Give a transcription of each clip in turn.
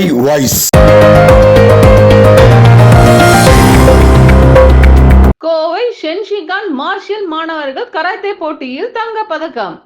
my voice. Kovai Shenshikan martial மாணவர்கள் karate போட்டியில் தங்க பதக்கம்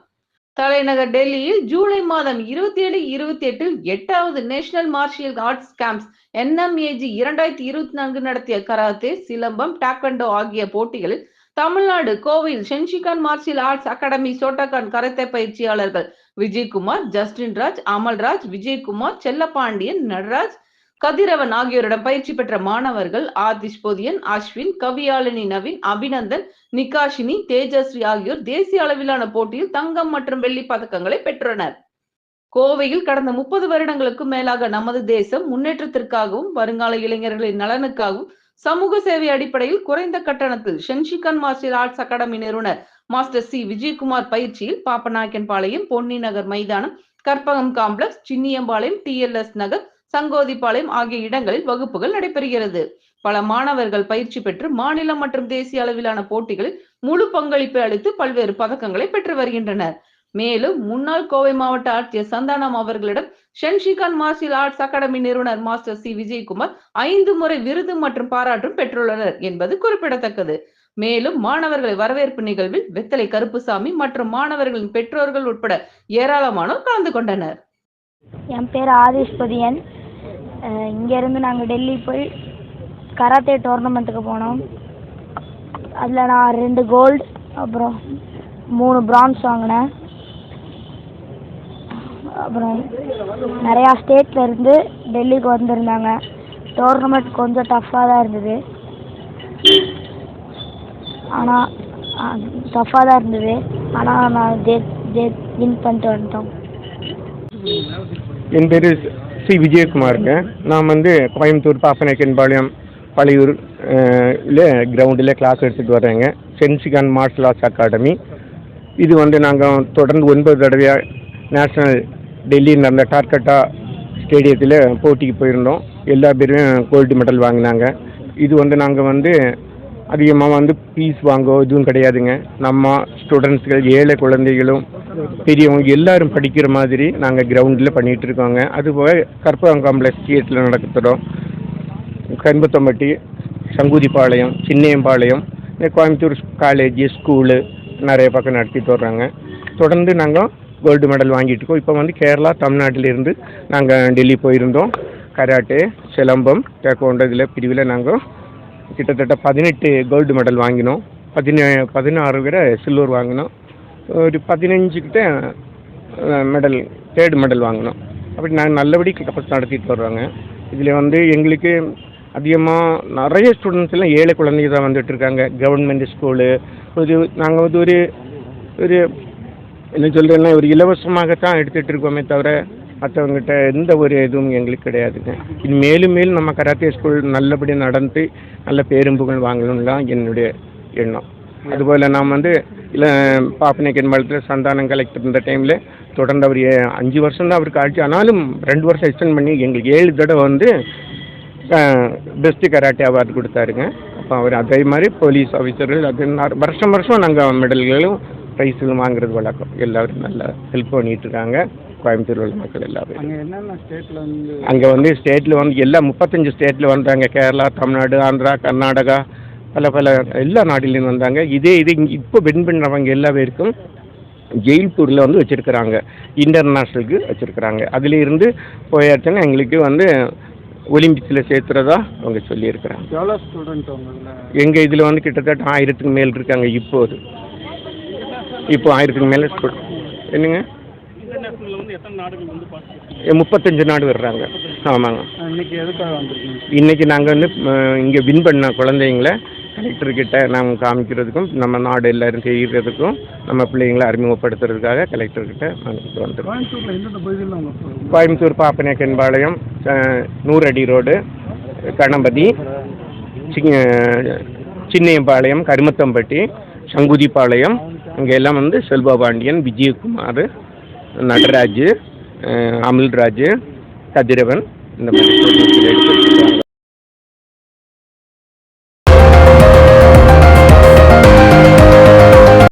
தலைநகர் டெல்லியில் ஜூலை மாதம் இருபத்தி ஏழு இருபத்தி எட்டில் எட்டாவது national martial arts camps NMAG இரண்டாயிரத்தி இருபத்தி நான்கு நடத்திய கராத்தே சிலம்பம் டாக்கண்டோ ஆகிய போட்டிகளில் தமிழ்நாடு கோவில் Shenshikan martial arts academy Shotokan karate பயிற்சியாளர்கள் விஜயகுமார் ஜஸ்டின் ராஜ் அமல்ராஜ் விஜயகுமார் செல்லப்பாண்டியன் நடராஜ் கதிரவன் ஆகியோரிடம் பயிற்சி பெற்ற மாணவர்கள் ஆதிஷ் பொதியன் அஸ்வின் கவியாளினி நவீன் அபிநந்தன் நிகாஷினி தேஜஸ்ரீ ஆகியோர் தேசிய அளவிலான போட்டியில் தங்கம் மற்றும் வெள்ளி பதக்கங்களை பெற்றனர். கோவையில் கடந்த முப்பது வருடங்களுக்கும் மேலாக நமது தேசம் முன்னேற்றத்திற்காகவும் வருங்கால இளைஞர்களின் நலனுக்காகவும் சமூக சேவை அடிப்படையில் குறைந்த கட்டணத்தில் ஷென்ஷிகன் மார்ஷியல் ஆர்ட்ஸ் அகாடமி நிறுவனர் மாஸ்டர் சி விஜயகுமார் பயிற்சியில் பாப்பநாயக்கன்பாளையம் பொன்னி நகர் மைதானம் கற்பகம் காம்ப்ளெக்ஸ் சின்னியம்பாளையம் டிஎல்எஸ் நகர் சங்கோதிப்பாளையம் ஆகிய இடங்களில் வகுப்புகள் நடைபெறுகிறது. பல மாணவர்கள் பயிற்சி பெற்று மாநிலம் மற்றும் தேசிய அளவிலான போட்டிகளில் முழு பங்களிப்பை அளித்து பல்வேறு பதக்கங்களை பெற்று வருகின்றனர். மேலும் முன்னாள் கோவை மாவட்ட ஆட்சியர் சந்தானம் அவர்களிடம் ஷென்ஷிகான் மார்ஷியல் ஆர்ட்ஸ் அகாடமி நிறுவனர் மாஸ்டர் சி விஜயகுமார் ஐந்து முறை விருது மற்றும் பாராட்டும் பெற்றுள்ளனர் என்பது குறிப்பிடத்தக்கது. மேலும் மாணவர்களை வரவேற்பு நிகழ்வில் வெத்தலை கருப்புசாமி மற்றும் மாணவர்களின் பெற்றோர்கள் உட்பட ஏராளமானோர் கலந்து கொண்டனர். என் பேர் ஆதிஷ் பதியன். இங்கேருந்து நாங்கள் டெல்லி போய் கராத்தே டோர்னமெண்ட்டுக்கு போனோம். அதில் நான் ரெண்டு கோல்டு அப்புறம் மூணு பிரான்ஸ் வாங்கினேன். அப்புறம் நிறையா ஸ்டேட்லேருந்து டெல்லிக்கு வந்திருந்தாங்க. டோர்னமெண்ட் கொஞ்சம் டஃப்பாக தான் இருந்தது. ஆனால் டஃப்பாக தான் இருந்தது. ஆனால் நான் ஜெ ஜெ வின் பண்ணிட்டு வந்துட்டோம். என் பேர் சி விஜயகுமாருங்க. நான் வந்து கோயம்புத்தூர் பாப்பநாயக்கன்பாளையம் பழையூர் கிரவுண்டில் கிளாஸ் எடுத்துகிட்டு வரேங்க சென்சிகான் மார்ஷல் ஆர்ட்ஸ் அகாடமி இது வந்து நாங்கள் தொடர்ந்து ஒன்பது தடவையாக நேஷ்னல் டெல்லியில் நடந்த டார்கட்டா ஸ்டேடியத்தில் போட்டிக்கு போயிருந்தோம். எல்லா பேரும் கோல்டு மெடல் வாங்கினாங்க. இது வந்து நாங்கள் வந்து அதிகமாக வந்து பீஸ் வாங்கோ இதுவும் கிடையாதுங்க. நம்ம ஸ்டூடெண்ட்ஸ்கள் ஏழை குழந்தைகளும் பெரியவங்க எல்லாரும் படிக்கிற மாதிரி நாங்கள் கிரவுண்டில் பண்ணிகிட்டு இருக்கோங்க. அதுபோக கற்பகம் காம்ப்ளெக்ஸ் தியேட்டரில் நடத்துகிறோம் கரும்பத்தம்பட்டி சங்குதிப்பாளையம் சின்னையம்பாளையம் இந்த கோயம்புத்தூர் காலேஜ் ஸ்கூலு நிறைய பக்கம் நடத்திட்டு வர்றாங்க. தொடர்ந்து நாங்கள் கோல்டு மெடல் வாங்கிட்டு இருக்கோம். இப்போ வந்து கேரளா தமிழ்நாட்டிலிருந்து நாங்கள் டெல்லி போயிருந்தோம். கராட்டே சிலம்பம் டேக்கோண்ட இதில் பிரிவில் நாங்கள் கிட்டத்தட்ட பதினெட்டு கோல்டு மெடல் வாங்கினோம். பதினே பதினாறு பேரை சில்வர் வாங்கினோம். ஒரு பதினஞ்சு கிட்ட மெடல் தேர்டு மெடல் வாங்கினோம். அப்படி நாங்கள் நல்லபடி கப்பஸ் நடத்திட்டு வருவாங்க இதில் வந்து எங்களுக்கு அதிகமாக நிறைய ஸ்டூடெண்ட்ஸ் எல்லாம் ஏழை குழந்தைங்க தான் வந்துட்டு இருக்காங்க. கவர்மெண்ட் ஸ்கூலு ஒரு நாங்கள் வந்து ஒரு ஒரு என்ன சொல்கிறேன்னா ஒரு இலவசமாகத்தான் எடுத்துகிட்டு இருக்கோமே தவிர மற்றவங்ககிட்ட எந்த ஒரு இதுவும் எங்களுக்கு கிடையாதுங்க. இது மேலும் மேலும் நம்ம கராத்தே ஸ்கூல் நல்லபடியாக நடந்து நல்ல பேரும்புகள் வாங்கணும்னு தான் என்னுடைய எண்ணம். அதுபோல் நாம் வந்து இல்லை பாப்பனைக்கன் மலத்தில் சந்தானம் கலெக்டர் இருந்த டைமில் தொடர்ந்து அவர் அஞ்சு வருஷம் தான் அவருக்கு ஆட்சி ஆனாலும் ரெண்டு வருஷம் எக்ஸ்டெண்ட் பண்ணி எங்களுக்கு ஏழு தடவை வந்து பெஸ்ட்டு கராட்டே அவார்டு கொடுத்தாருங்க. அப்போ அவர் அதே மாதிரி போலீஸ் ஆஃபீஸர்கள் அது வருஷம் வருஷம் நாங்கள் மெடல்களும் ப்ரைஸுகளும் வாங்குறது வழக்கம். எல்லாரும் நல்லா ஹெல்ப் பண்ணிட்டு இருக்காங்க. கோயம்புத்தூர் உள்ள மக்கள் எல்லாரும். அங்கே வந்து அங்கே வந்து ஸ்டேட்டில் வந்து எல்லா முப்பத்தஞ்சு ஸ்டேட்டில் வந்தாங்க. கேரளா தமிழ்நாடு ஆந்திரா கர்நாடகா பல பல எல்லா நாட்டிலேருந்து வந்தாங்க. இதே இது இப்போ வின் பண்ணுறவங்க எல்லா பேருக்கும் ஜெயில்பூரில் வந்து வச்சுருக்குறாங்க. இன்டர்நேஷ்னலுக்கு வச்சுருக்குறாங்க. அதில் இருந்து போயாச்சுன்னா எங்களுக்கு வந்து ஒலிம்பிக்ஸில் சேர்த்துறதா அவங்க சொல்லியிருக்கிறாங்க. எங்கள் இதில் வந்து கிட்டத்தட்ட ஆயிரத்துக்கு மேல் இருக்காங்க இப்போது. இப்போ ஆயிரத்துக்கு மேலே என்னங்க? முப்பத்தஞ்சு நாடு வர்றாங்க. ஆமாங்க. இன்னைக்கு நாங்கள் வந்து இங்கே வின் பண்ண குழந்தைங்கள கலெக்டர்கிட்ட நாங்கள் காமிக்கிறதுக்கும் நம்ம நாடு எல்லாரும் செய்கிறதுக்கும் நம்ம பிள்ளைங்களை அறிமுகப்படுத்துறதுக்காக கலெக்டர்கிட்ட நாங்கள் அவங்க கோயம்புத்தூர் பாப்பநாயக்கன்பாளையம் நூறடி ரோடு கணபதி சின்னையம்பாளையம் கருமத்தம்பட்டி சங்குதிப்பாளையம் இங்கே எல்லாம் வந்து செல்வா பாண்டியன் விஜயகுமார் நடராஜ் அஹ், அமில்ராஜ் கதிரவன் இந்த மாதிரி